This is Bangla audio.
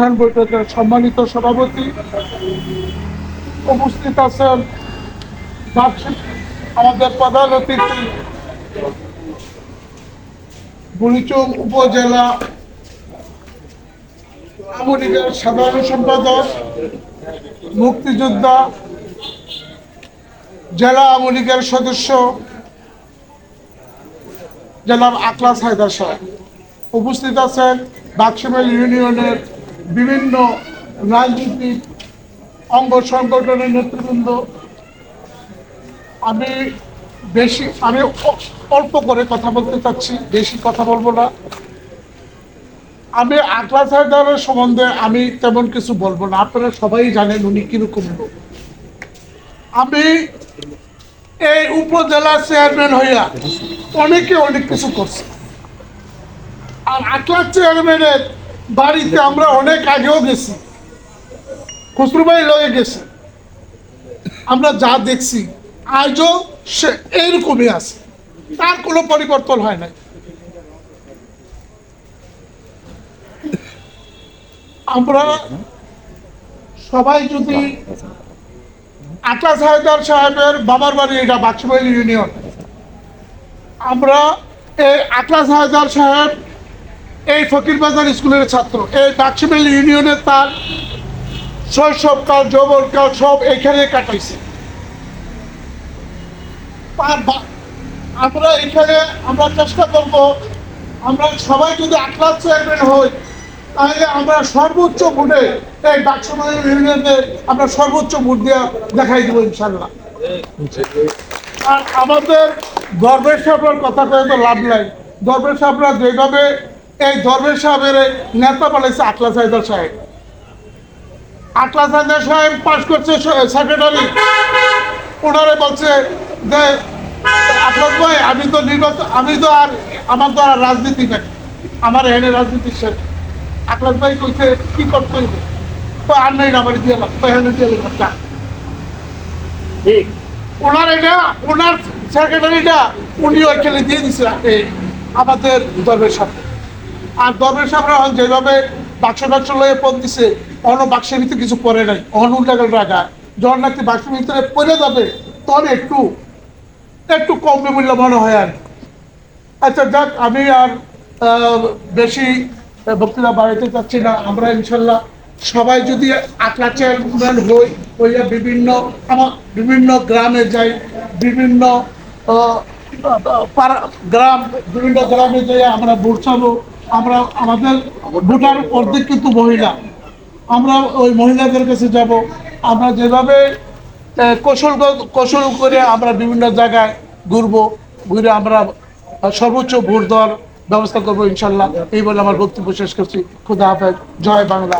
উত্থান বৈঠকের সম্মানিত সভাপতি উপস্থিত আছেন আমাদের প্রধান অতিথি বুড়িচং উপজেলা আওয়ামী লীগের সাধারণ সম্পাদক, মুক্তিযোদ্ধা, জেলা আওয়ামী লীগের সদস্য, জেলার আকলাস হায়দার সাহেব। উপস্থিত আছেন বাক্সমেল ইউনিয়নের বিভিন্ন রাজনীতিক অঙ্গ সংগঠনের নেতৃবৃন্দ। আমি বেশি, আমি অল্প করে কথা বলতে চাচ্ছি, বেশি কথা বলব না। আমি আকলাস হায়দারের সম্বন্ধে আমি তেমন কিছু বলব না। আপনারা সবাই জানেন উনি কীরকম লোক। আমি এই উপজেলা চেয়ারম্যান হইয়া অনেকে অনেক কিছু করছে। আর আকলাস চেয়ারম্যানের বাড়িতে আমরা অনেক আগেও গেছি। খসরুভাই লয়ে গেছে। আমরা যা দেখছি, আজও সে এইরকমই আছে। তার কোনো পরিবর্তন হয় নাই। আমরা সবাই যদি আকাশ হায়দার সাহেবের বাবার বাড়ি, এটা বাক্সবাইল ইউনিয়ন, আমরা এই আকাশ হায়দার সাহেব এই ফকিরবাজার স্কুলের ছাত্র, এই বাক্সবাইল ইউনিয়নে তার শৈশবকাল, যৌবনকাল সব এখানে কাটাইছে। আমরা এখানে, আমরা চেষ্টা করব, আমরা সবাই যদি আটলাস চেয়ারম্যান হই, তাহলে আমরা সর্বোচ্চ ভোটে এই বাক্সবাইল ইউনিয়নে আমরা সর্বোচ্চ ভোট দেওয়া দেখাই দেবো ইনশাল্লাহ আর আমাদের দরবেশ সাহেবের কথা তো লাভ নাই। দরবেশ সাহেবরা যেভাবে এই ধর্মের সাহেবের নেতা বানাইছে আকলাস হায়দার সাহেব। আকলাস হায়দার সাহেব পাশ করছে সেক্রেটারি ওনারে বলছে যে আকলাস ভাই আমি তো নির্বাচন আমি তো আর আমার তো আর রাজনীতি নাই। আমার এখানে রাজনীতি শেষ। আকলাস ভাই কইছে কি করতে হইবে? তো আর নাই আমার দিয়ে লাভ তো এখানে দিয়ে না। ঠিক। ওনার এটা ওনার সেক্রেটারিটা উনি ওইখানে দিয়ে দিছে আমাদের দরবেশ সাহেব আর দরবেশ সাহেবরা যেভাবে বাক্স বাক্স লয়ে পদ দিছে অন্য বাক্সের ভিতরে কিছু পরে নাই। অন্য উল্টাগল রাখা যখন নাকি বাক্সের ভিতরে পড়ে যাবে তখন একটু একটু কম মূল্য মনে হয় আর আচ্ছা যাক, আমি আর বেশি বক্তৃতা বাড়াইতে চাচ্ছি না। আমরা ইনশাল্লাহ সবাই যদি আকলা চেয়ারম্যান হই, হইয়া বিভিন্ন আমার বিভিন্ন গ্রামে যাই, বিভিন্ন গ্রাম, বিভিন্ন গ্রামে যাই, আমরা চাবো আমরা আমাদের ভোটার অর্ধেক কিন্তু মহিলা। আমরা ওই মহিলাদের কাছে যাব। আমরা যেভাবে কৌশল কৌশল করে আমরা বিভিন্ন জায়গায় ঘুরব, ঘুরে আমরা সর্বোচ্চ ভোট দেওয়ার ব্যবস্থা করব ইনশাল্লাহ। এই বলে আমার বক্তব্য শেষ করছি। খুদা হাফেজ। জয় বাংলা।